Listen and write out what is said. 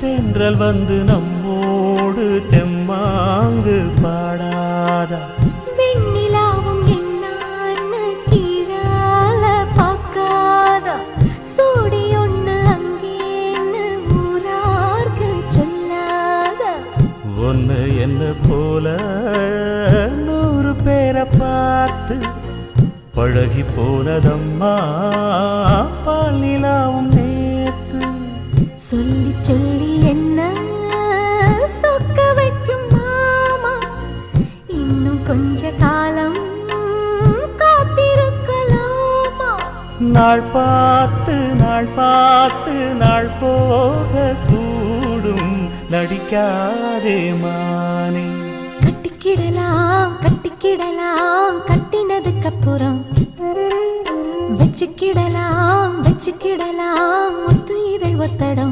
தென்றல் வந்து நம்மோடு தெம்மாங்கு பாடாதா? வெண்ணிலாவும் என்னான்னு கீழால பார்க்காதா? சூடி ஒண்ணு அங்கேன்னு ஊரார்க்கு சொல்லாதா? ஒன்னு என்ன போல நூறு பேரை பார்த்து பழகி போனதம்மா பால் சொல்லி சொல்லி என்ன சொக்க வைக்கும் மாமா? இன்னும் கொஞ்ச காலம் காத்திருக்கலாமா? நாள் பார்த்து நாள் பார்த்து நாள் போக கூடும். நடிக்காதே மானே. கட்டிக்கிடலாம் கட்டிக்கிடலாம் கட்டினதுக்கு அப்புறம். வச்சுக்கிடலாம் வச்சுக்கிடலாம் ఒత్తడం